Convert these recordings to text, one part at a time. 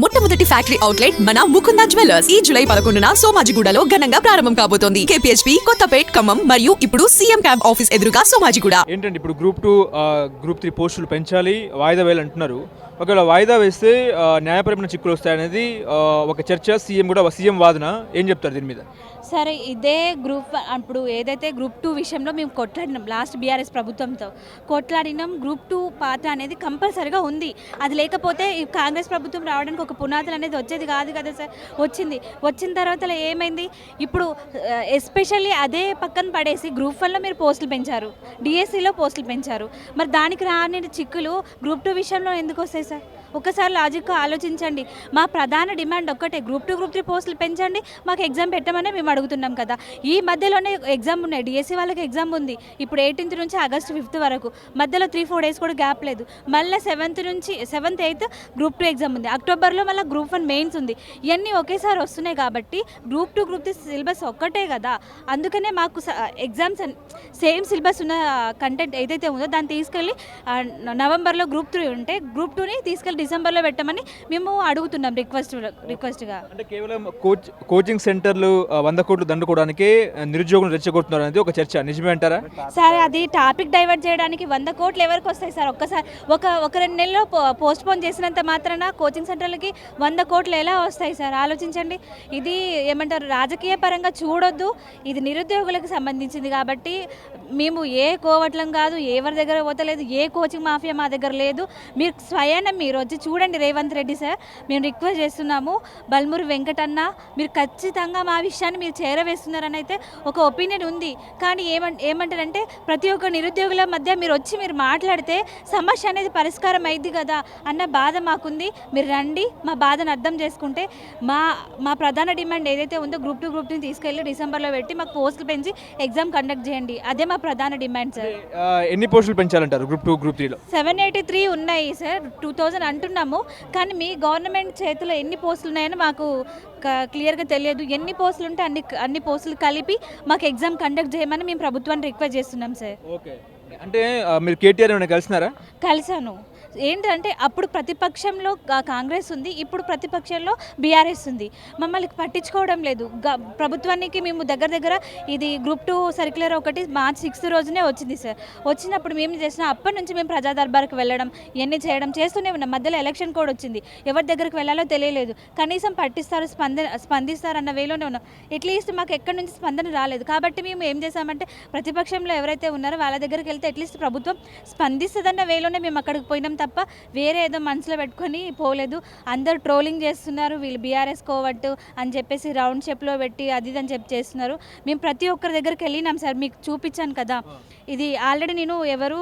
మొట్టమొదటి factory outlet మన Mukunda jewellers. ఈ జూలై పదకొండున సోమాజిగూడలో ఘనంగా ప్రారంభం కాబోతోంది. కేపీహెచ్పీ కొత్తపేట్ ఖమ్మం మరియు ఇప్పుడు సీఎం క్యాంప్ ఆఫీస్ ఎదురుగా సోమాజిగూడ. ఏంటంటే ఇప్పుడు గ్రూప్ టూ గ్రూప్ త్రీ పోస్టులు పెంచాలి వాయిదా వేయాలంటున్నారు. ఒకవేళ వాయిదా వేస్తే న్యాయపరమైన చిక్కులు వస్తాయనేది ఒక చర్చ సీఎం కూడా సీఎం వాదన. ఏం చెప్తారు దీని మీద? సరే ఇదే గ్రూప్ ఇప్పుడు ఏదైతే గ్రూప్ టూ విషయంలో మేము కొట్లాడినాం లాస్ట్ బీఆర్ఎస్ ప్రభుత్వంతో కొట్లాడినాం. గ్రూప్ టూ పాత్ర అనేది కంపల్సరిగా ఉంది. అది లేకపోతే ఈ కాంగ్రెస్ ప్రభుత్వం రావడానికి ఒక పునాదులు అనేది వచ్చేది కాదు కదా సార్. వచ్చింది. వచ్చిన తర్వాత ఏమైంది? ఇప్పుడు ఎస్పెషల్లీ అదే పక్కన పడేసి గ్రూప్ వన్లో మీరు పోస్టులు పెంచారు. డిఎస్సిలో పోస్టులు పెంచారు. మరి దానికి రాని చిక్కులు గ్రూప్ టూ విషయంలో ఎందుకు వస్తాయి సార్? ఒకసారి లాజిక్గా ఆలోచించండి. మా ప్రధాన డిమాండ్ ఒక్కటే గ్రూప్ టూ గ్రూప్ త్రీ పోస్టులు పెంచండి. మాకు ఎగ్జామ్ పెట్టమని మేము అడుగుతున్నాం కదా. ఈ మధ్యలోనే ఎగ్జామ్ ఉన్నాయి. డిఎస్సీ వాళ్ళకి ఎగ్జామ్ ఉంది. ఇప్పుడు ఎయిటీన్త్ నుంచి ఆగస్ట్ ఫిఫ్త్ వరకు. మధ్యలో త్రీ ఫోర్ డేస్ కూడా గ్యాప్ లేదు. మళ్ళీ సెవెంత్ నుంచి seventh eighth group two exam ఉంది. అక్టోబర్లో మళ్ళీ గ్రూప్ వన్ మెయిన్స్ ఉంది. ఇవన్నీ ఒకేసారి వస్తున్నాయి కాబట్టి group two group three syllabus ఒక్కటే కదా. అందుకనే మాకు ఎగ్జామ్స్ సేమ్ సిలబస్ ఉన్న కంటెంట్ ఏదైతే ఉందో దాన్ని తీసుకెళ్ళి నవంబర్లో గ్రూప్ త్రీ ఉంటే గ్రూప్ టూని తీసుకెళ్ళి డిసెంబర్లో పెట్టమని మేము అడుగుతున్నాం రిక్వెస్ట్ రిక్వెస్ట్గా. అంటే కేవలం కోచ్ కోచింగ్ సెంటర్లు వంద కోట్లు దండుకోవడానికే నిరుద్యోగులు రెచ్చగొడుతున్నారు అనేది ఒక చర్చ. నిజమే అంటారా? సార్ అది టాపిక్ డైవర్ట్ చేయడానికి వంద కోట్లు ఎవరికి వస్తాయి సార్? ఒక్కసారి ఒక ఒక రెండు నెలల్లో పోస్ట్ పోన్ చేసినంత మాత్రాన కోచింగ్ సెంటర్లకి వంద కోట్లు ఎలా వస్తాయి సార్? ఆలోచించండి. ఇది ఏమంటారు రాజకీయ పరంగా చూడొద్దు. ఇది నిరుద్యోగులకు సంబంధించింది కాబట్టి మేము ఏ కోవట్లం కాదు ఎవరి దగ్గర పోతలేదు ఏ కోచింగ్ మాఫియా మా దగ్గర లేదు. మీరు స్వయాన మీరు వచ్చి చూడండి రేవంత్ రెడ్డి సార్. మేము రిక్వెస్ట్ చేస్తున్నాము బల్మూరి వెంకటన్న మీరు ఖచ్చితంగా మా విషయాన్ని మీరు చేరవేస్తున్నారని అయితే ఒక ఒపీనియన్ ఉంది. కానీ ఏమం ఏమంటారంటే ప్రతి ఒక్క నిరుద్యోగుల మధ్య మీరు వచ్చి మీరు మాట్లాడితే సమస్య అనేది పరిష్కారం అయింది కదా అన్న బాధ మాకుంది. మీరు రండి మా బాధను అర్థం చేసుకుంటే మా మా ప్రధాన డిమాండ్ ఏదైతే ఉందో గ్రూప్ టూ గ్రూప్ని తీసుకెళ్ళి డిసెంబర్లో పెట్టి మాకు పోస్టులు పెంచి ఎగ్జామ్ కండక్ట్ చేయండి. అదే మా ప్రధాన డిమాండ్ సార్. ఎన్ని పోస్టులు పెంచాలంటారు గ్రూప్ టూ గ్రూప్ త్రీలో? సెవెన్ ఎయిటీ త్రీ ఉన్నాయి సార్. టూ థౌజండ్ అంటున్నాము కానీ మీ గవర్నమెంట్ చేతిలో ఎన్ని పోస్టులు ఉన్నాయని మాకు క్లియర్గా తెలియదు. ఎన్ని పోస్టులు ఉంటే అన్ని అన్ని పోస్టులు కలిపి మాకు ఎగ్జామ్ కండక్ట్ చేయమని మేము ప్రభుత్వాన్ని రిక్వెస్ట్ చేస్తున్నాం సార్. ఓకే. అంటే మీరు కేటీఆర్ కలిసినారా? కలిశాను. ఏంటంటే అప్పుడు ప్రతిపక్షంలో కాంగ్రెస్ ఉంది ఇప్పుడు ప్రతిపక్షంలో బీఆర్ఎస్ ఉంది. మమ్మల్ని పట్టించుకోవడం లేదు. గ- ప్రభుత్వానికి మేము దగ్గర దగ్గర ఇది గ్రూప్ టూ సర్క్యులర్ ఒకటి మార్చ్ సిక్స్త్ రోజునే వచ్చింది సార్. వచ్చినప్పుడు మేము చేసిన? అప్పటి నుంచి మేము ప్రజా దర్బార్కి వెళ్ళడం ఇవన్నీ చేయడం చేస్తూనే ఉన్నాం. మధ్యలో ఎలక్షన్ కూడా వచ్చింది. ఎవరి దగ్గరికి వెళ్ళాలో తెలియలేదు. కనీసం పట్టిస్తారు స్పందన స్పందిస్తారు అన్న వేలోనే ఉన్నాం. అట్లీస్ట్ మాకు ఎక్కడి నుంచి స్పందన రాలేదు. కాబట్టి మేము ఏం చేసామంటే ప్రతిపక్షంలో ఎవరైతే ఉన్నారో వాళ్ళ దగ్గరికి వెళ్తే అట్లీస్ట్ ప్రభుత్వం స్పందిస్తుందన్న వేలోనే మేము అక్కడికి పోయినాం. తప్ప వేరే ఏదో మనసులో పెట్టుకొని పోలేదు. అందరూ ట్రోలింగ్ చేస్తున్నారు వీళ్ళు బీఆర్ఎస్ కోవట్టు అని చెప్పేసి రౌండ్ షేప్లో పెట్టి అది అని చెప్పి చేస్తున్నారు. మేము ప్రతి ఒక్కరి దగ్గరికి వెళ్ళినాం సార్ మీకు చూపించాను కదా. ఇది ఆల్రెడీ నేను ఎవరు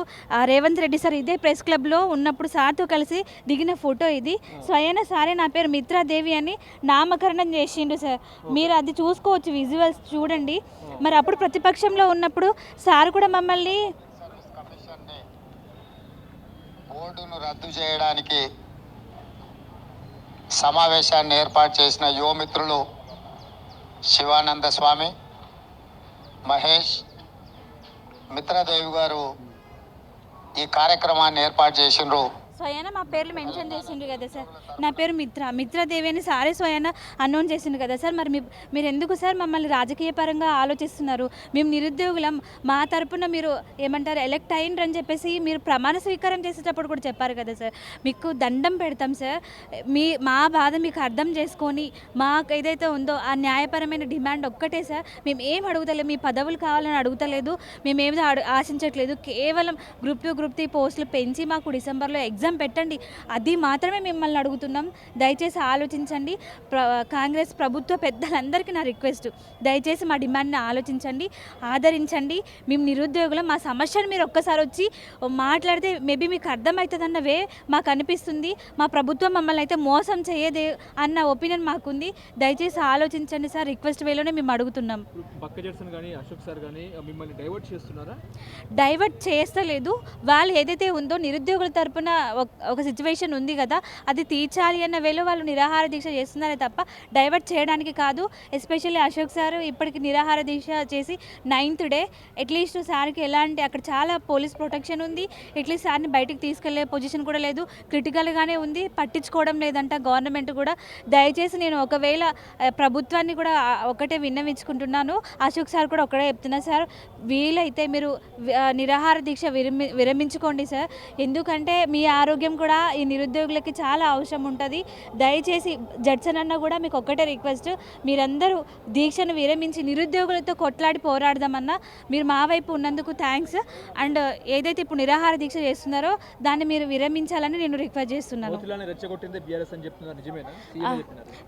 రేవంత్ రెడ్డి సార్ ఇదే ప్రెస్ క్లబ్లో ఉన్నప్పుడు సార్తో కలిసి దిగిన ఫోటో ఇది. స్వయాన సారే నా పేరు మిత్రాదేవి అని నామకరణం చేసిండు సార్. మీరు అది చూసుకోవచ్చు విజువల్స్ చూడండి. మరి అప్పుడు ప్రతిపక్షంలో ఉన్నప్పుడు సార్ కూడా మమ్మల్ని బోర్డును రద్దు చేయడానికి సమావేశాన్ని ఏర్పాటు చేసిన యువమిత్రులు శివానంద స్వామి మహేష్ మిత్రదేవి గారు ఈ కార్యక్రమాన్ని ఏర్పాటు చేసిండ్రు. స్వయాన మా పేర్లు మెన్షన్ చేసిండ్రు కదా సార్. నా పేరు మిత్ర. మిత్రదేవి అని సారే స్వయాన అన్నౌన్ చేసిండ్రు కదా సార్. మరి మీరు ఎందుకు సార్ మమ్మల్ని రాజకీయ పరంగా ఆలోచిస్తున్నారు? మేము నిరుద్యోగులం. మా తరపున మీరు ఏమంటారు ఎలక్ట్ అయ్యిండ్రు అని చెప్పేసి మీరు ప్రమాణ స్వీకారం చేసేటప్పుడు కూడా చెప్పారు కదా సార్. మీకు దండం పెడతాం సార్. మీ మా బాధ మీకు అర్థం చేసుకొని మాకు ఏదైతే ఉందో ఆ న్యాయపరమైన డిమాండ్ ఒక్కటే సార్. మేము ఏం అడుగుతలేదు మీ పదవులు కావాలని అడుగుతలేదు. మేము ఆశించట్లేదు. కేవలం గ్రూప్ టూ గ్రూప్ త్రీ పోస్టులు పెంచి మాకు డిసెంబర్లో ఎగ్జామ్ పెట్టండి. అది మాత్రమే మిమ్మల్ని అడుగుతున్నాం. దయచేసి ఆలోచించండి. ప్ర కాంగ్రెస్ ప్రభుత్వ పెద్దలందరికీ నా రిక్వెస్ట్. దయచేసి మా డిమాండ్ని ఆలోచించండి. ఆదరించండి. మేము నిరుద్యోగులం. మా సమస్యను మీరు ఒక్కసారి వచ్చి మాట్లాడితే మేబీ మీకు అర్థమవుతుందన్న వే మాకు అనిపిస్తుంది. మా ప్రభుత్వం మమ్మల్ని అయితే మోసం చేయదే అన్న ఒపీనియన్ మాకుంది. దయచేసి ఆలోచించండి సార్. రిక్వెస్ట్ వేలోనే మేము అడుగుతున్నాం. అశోక్ సార్ మిమ్మల్ని డైవర్ట్ చేస్తున్నారా? డైవర్ట్ చేస్తలేదు. వాళ్ళు ఏదైతే ఉందో నిరుద్యోగుల తరపున ఒక- ఒక సిచ్యువేషన్ ఉంది కదా అది తీర్చాలి అన్న వేలో వాళ్ళు నిరాహార దీక్ష చేస్తున్నారే తప్ప డైవర్ట్ చేయడానికి కాదు. ఎస్పెషల్లీ అశోక్ సార్ ఇప్పటికి నిరాహార దీక్ష చేసి నైన్త్ డే అట్లీస్ట్ సార్కి ఎలాంటి అక్కడ చాలా పోలీస్ ప్రొటెక్షన్ ఉంది. అట్లీస్ట్ సార్ని బయటికి తీసుకెళ్ళే పొజిషన్ కూడా లేదు. క్రిటికల్గానే ఉంది. పట్టించుకోవడం లేదంట గవర్నమెంట్ కూడా. దయచేసి నేను ఒకవేళ ప్రభుత్వాన్ని కూడా ఒకటే విన్నవించుకుంటున్నాను. అశోక్ సార్ కూడా ఒకటే చెప్తున్నా సార్. వీలైతే మీరు నిరాహార దీక్ష విరమి విరమించుకోండి సార్. ఎందుకంటే మీ ఆరోగ్యం కూడా ఈ నిరుద్యోగులకి చాలా అవసరం ఉంటుంది. దయచేసి జడ్సన్ అన్న కూడా మీకు ఒక్కటే రిక్వెస్ట్. మీరందరూ దీక్షను విరమించి నిరుద్యోగులతో కొట్లాడి పోరాడదామన్నా మీరు మా వైపు ఉన్నందుకు థ్యాంక్స్ అండ్ ఏదైతే ఇప్పుడు నిరాహార దీక్ష చేస్తున్నారో దాన్ని మీరు విరమించాలని నేను రిక్వెస్ట్ చేస్తున్నాను.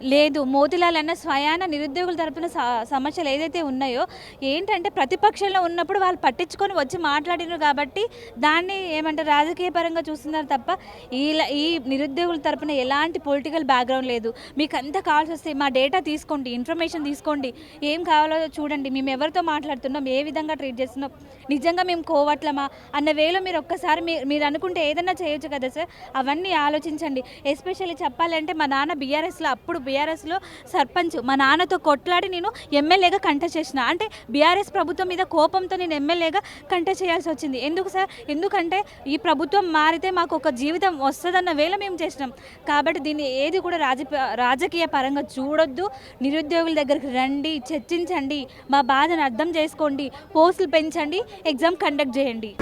లేదు. మోతిలాల్ అన్న స్వయాన నిరుద్యోగుల తరపున స- సమస్యలు ఏదైతే ఉన్నాయో ఏంటంటే ప్రతిపక్షంలో ఉన్నప్పుడు వాళ్ళు పట్టించుకొని వచ్చి మాట్లాడినారు కాబట్టి దాన్ని ఏమంటారు రాజకీయ పరంగా చూస్తున్నారు తప్ప ఈ ఈ నిరుద్యోగుల తరపున ఎలాంటి పొలిటికల్ బ్యాక్గ్రౌండ్ లేదు. మీకు అంత కావాల్సి వస్తే మా డేటా తీసుకోండి ఇన్ఫర్మేషన్ తీసుకోండి. ఏం కావాలో చూడండి. మేము ఎవరితో మాట్లాడుతున్నాం ఏ విధంగా ట్రీట్ చేస్తున్నాం నిజంగా మేము కోవట్లమా అన్న వేలో మీరు ఒక్కసారి మీ- మీరు అనుకుంటే ఏదైనా చేయొచ్చు కదా సార్? అవన్నీ ఆలోచించండి. ఎస్పెషల్లీ చెప్పాలంటే మా నాన్న బీఆర్ఎస్లో అప్పుడు బీఆర్ఎస్లో సర్పంచ్. మా నాన్నతో కొట్లాడి నేను ఎమ్మెల్యేగా కంటెస్ట్ చేసిన. అంటే బీఆర్ఎస్ ప్రభుత్వం మీద కోపంతో నేను ఎమ్మెల్యేగా కంటెస్ట్ చేయాల్సి వచ్చింది. ఎందుకు సార్? ఎందుకంటే ఈ ప్రభుత్వం మారితే మాకు ఒక జీవితం వస్తుందన్న వేళ మేము చేసినాం. కాబట్టి దీన్ని ఏది కూడా రాజ రాజకీయ పరంగా చూడొద్దు. నిరుద్యోగుల దగ్గరికి రండి చర్చించండి. మా బాధను అర్థం చేసుకోండి. పోస్టులు పెంచండి. ఎగ్జామ్ కండక్ట్ చేయండి.